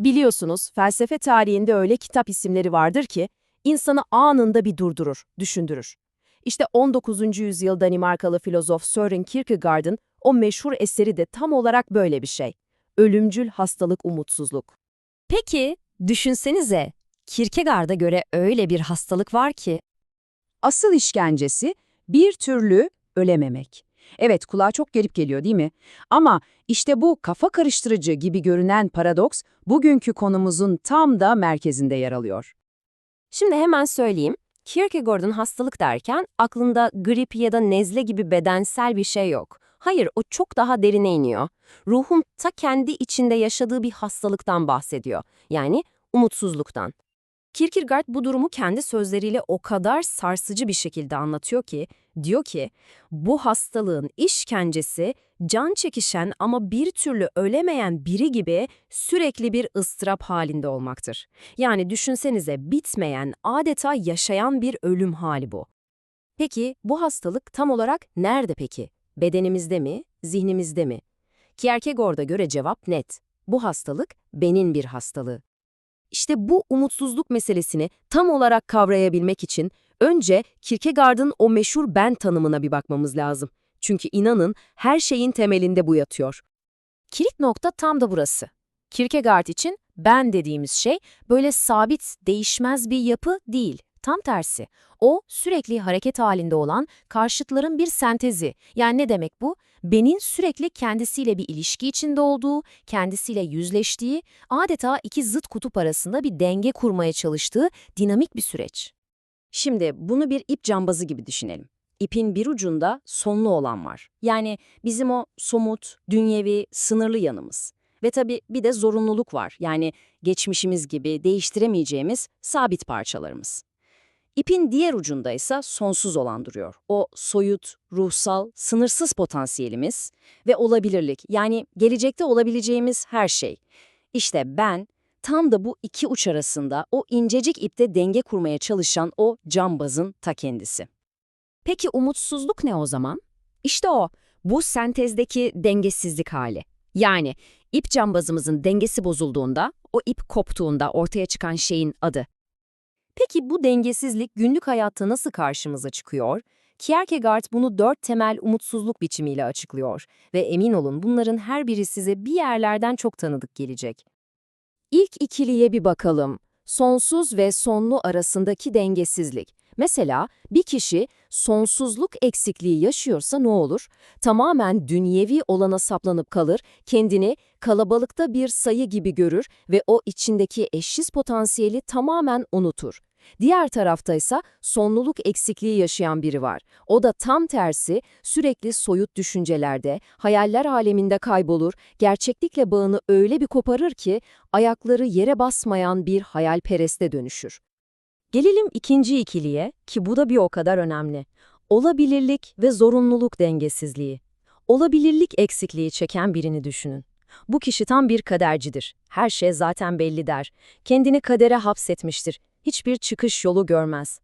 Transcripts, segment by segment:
Biliyorsunuz felsefe tarihinde öyle kitap isimleri vardır ki insanı anında bir durdurur, düşündürür. İşte 19. yüzyıl Danimarkalı filozof Søren Kierkegaard'ın o meşhur eseri de tam olarak böyle bir şey. Ölümcül hastalık umutsuzluk. Peki, düşünsenize, Kierkegaard'a göre öyle bir hastalık var ki, Asıl işkencesi bir türlü ölememek. Evet kulağa çok garip geliyor değil mi? Ama işte bu kafa karıştırıcı gibi görünen paradoks bugünkü konumuzun tam da merkezinde yer alıyor. Şimdi hemen söyleyeyim. Kierkegaard'ın hastalık derken aklında grip ya da nezle gibi bedensel bir şey yok. Hayır, o çok daha derine iniyor. Ruhun ta kendi içinde yaşadığı bir hastalıktan bahsediyor. Yani umutsuzluktan. Kierkegaard bu durumu kendi sözleriyle o kadar sarsıcı bir şekilde anlatıyor ki, diyor ki, bu hastalığın işkencesi can çekişen ama bir türlü ölemeyen biri gibi sürekli bir ıstırap halinde olmaktır. Yani düşünsenize bitmeyen, adeta yaşayan bir ölüm hali bu. Peki bu hastalık tam olarak nerede peki? Bedenimizde mi, zihnimizde mi? Kierkegaard'a göre cevap net. Bu hastalık benin bir hastalığı. İşte bu umutsuzluk meselesini tam olarak kavrayabilmek için önce Kierkegaard'ın o meşhur ben tanımına bir bakmamız lazım. Çünkü inanın her şeyin temelinde bu yatıyor. Kilit nokta tam da burası. Kierkegaard için ben dediğimiz şey böyle sabit, değişmez bir yapı değil. Tam tersi. O sürekli hareket halinde olan karşıtların bir sentezi. Yani ne demek bu? Benin sürekli kendisiyle bir ilişki içinde olduğu, kendisiyle yüzleştiği, adeta iki zıt kutup arasında bir denge kurmaya çalıştığı dinamik bir süreç. Şimdi bunu bir ip cambazı gibi düşünelim. İpin bir ucunda sonlu olan var. Yani bizim o somut, dünyevi, sınırlı yanımız. Ve tabii bir de zorunluluk var. Yani geçmişimiz gibi değiştiremeyeceğimiz sabit parçalarımız. İpin diğer ucunda ise sonsuz olan duruyor. O soyut, ruhsal, sınırsız potansiyelimiz ve olabilirlik yani gelecekte olabileceğimiz her şey. İşte ben tam da bu iki uç arasında o incecik ipte denge kurmaya çalışan o cambazın ta kendisi. Peki umutsuzluk ne o zaman? İşte o, bu sentezdeki dengesizlik hali. Yani ip cambazımızın dengesi bozulduğunda, o ip koptuğunda ortaya çıkan şeyin adı. Peki bu dengesizlik günlük hayatta nasıl karşımıza çıkıyor? Kierkegaard bunu dört temel umutsuzluk biçimiyle açıklıyor ve emin olun bunların her biri size bir yerlerden çok tanıdık gelecek. İlk ikiliye bir bakalım. Sonsuz ve sonlu arasındaki dengesizlik. Mesela bir kişi sonsuzluk eksikliği yaşıyorsa ne olur? Tamamen dünyevi olana saplanıp kalır, kendini kalabalıkta bir sayı gibi görür ve o içindeki eşsiz potansiyeli tamamen unutur. Diğer tarafta ise sonluluk eksikliği yaşayan biri var. O da tam tersi sürekli soyut düşüncelerde, hayaller aleminde kaybolur, gerçeklikle bağını öyle bir koparır ki ayakları yere basmayan bir hayalpereste dönüşür. Gelelim ikinci ikiliye ki bu da bir o kadar önemli. Olabilirlik ve zorunluluk dengesizliği. Olabilirlik eksikliği çeken birini düşünün. Bu kişi tam bir kadercidir. Her şey zaten belli der. Kendini kadere hapsetmiştir. Hiçbir çıkış yolu görmez.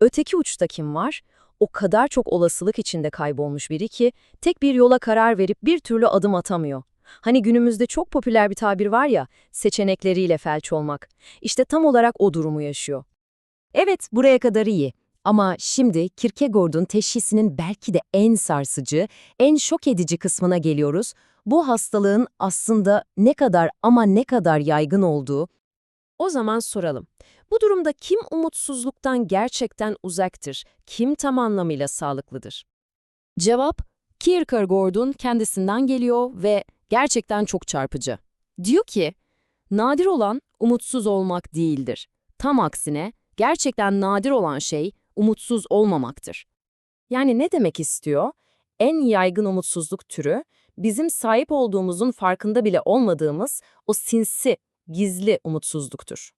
Öteki uçta kim var? O kadar çok olasılık içinde kaybolmuş biri ki tek bir yola karar verip bir türlü adım atamıyor. Hani günümüzde çok popüler bir tabir var ya, seçenekleriyle felç olmak. İşte tam olarak o durumu yaşıyor. Evet, buraya kadar iyi. Ama şimdi Kierkegaard'un teşhisinin belki de en sarsıcı, en şok edici kısmına geliyoruz. Bu hastalığın aslında ne kadar ama ne kadar yaygın olduğu. O zaman soralım. Bu durumda kim umutsuzluktan gerçekten uzaktır, kim tam anlamıyla sağlıklıdır? Cevap, Kierkegaard'un kendisinden geliyor ve gerçekten çok çarpıcı. Diyor ki, nadir olan umutsuz olmak değildir. Tam aksine, gerçekten nadir olan şey umutsuz olmamaktır. Yani ne demek istiyor? En yaygın umutsuzluk türü, bizim sahip olduğumuzun farkında bile olmadığımız o sinsi, gizli umutsuzluktur.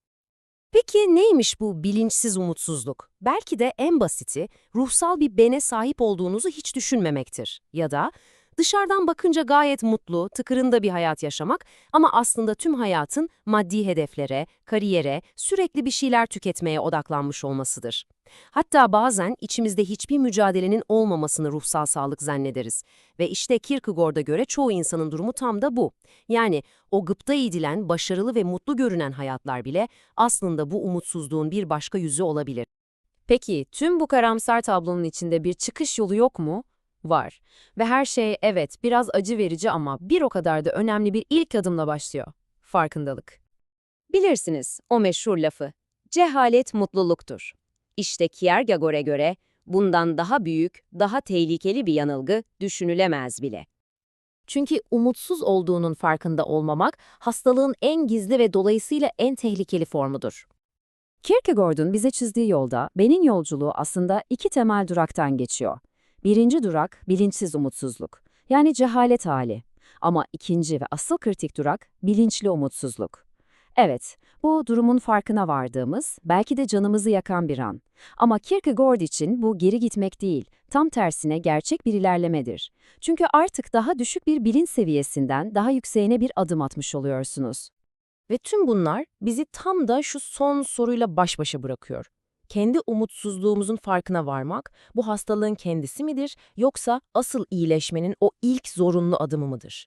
Peki neymiş bu bilinçsiz umutsuzluk? Belki de en basiti ruhsal bir bene sahip olduğunuzu hiç düşünmemektir. Ya da dışarıdan bakınca gayet mutlu, tıkırında bir hayat yaşamak ama aslında tüm hayatın maddi hedeflere, kariyere, sürekli bir şeyler tüketmeye odaklanmış olmasıdır. Hatta bazen içimizde hiçbir mücadelenin olmamasını ruhsal sağlık zannederiz. Ve işte Kierkegaard'a göre çoğu insanın durumu tam da bu. Yani o gıpta edilen, başarılı ve mutlu görünen hayatlar bile aslında bu umutsuzluğun bir başka yüzü olabilir. Peki tüm bu karamsar tablonun içinde bir çıkış yolu yok mu? Var. Ve her şey evet biraz acı verici ama bir o kadar da önemli bir ilk adımla başlıyor. Farkındalık. Bilirsiniz o meşhur lafı. Cehalet mutluluktur. İşte Kierkegaard'a göre bundan daha büyük, daha tehlikeli bir yanılgı düşünülemez bile. Çünkü umutsuz olduğunun farkında olmamak, hastalığın en gizli ve dolayısıyla en tehlikeli formudur. Kierkegaard'un bize çizdiği yolda benin yolculuğu aslında iki temel duraktan geçiyor. Birinci durak bilinçsiz umutsuzluk, yani cehalet hali. Ama ikinci ve asıl kritik durak bilinçli umutsuzluk. Evet, bu durumun farkına vardığımız, belki de canımızı yakan bir an. Ama Kierkegaard için bu geri gitmek değil, tam tersine gerçek bir ilerlemedir. Çünkü artık daha düşük bir bilinç seviyesinden daha yükseğine bir adım atmış oluyorsunuz. Ve tüm bunlar bizi tam da şu son soruyla baş başa bırakıyor. Kendi umutsuzluğumuzun farkına varmak, bu hastalığın kendisi midir yoksa asıl iyileşmenin o ilk zorunlu adımı mıdır?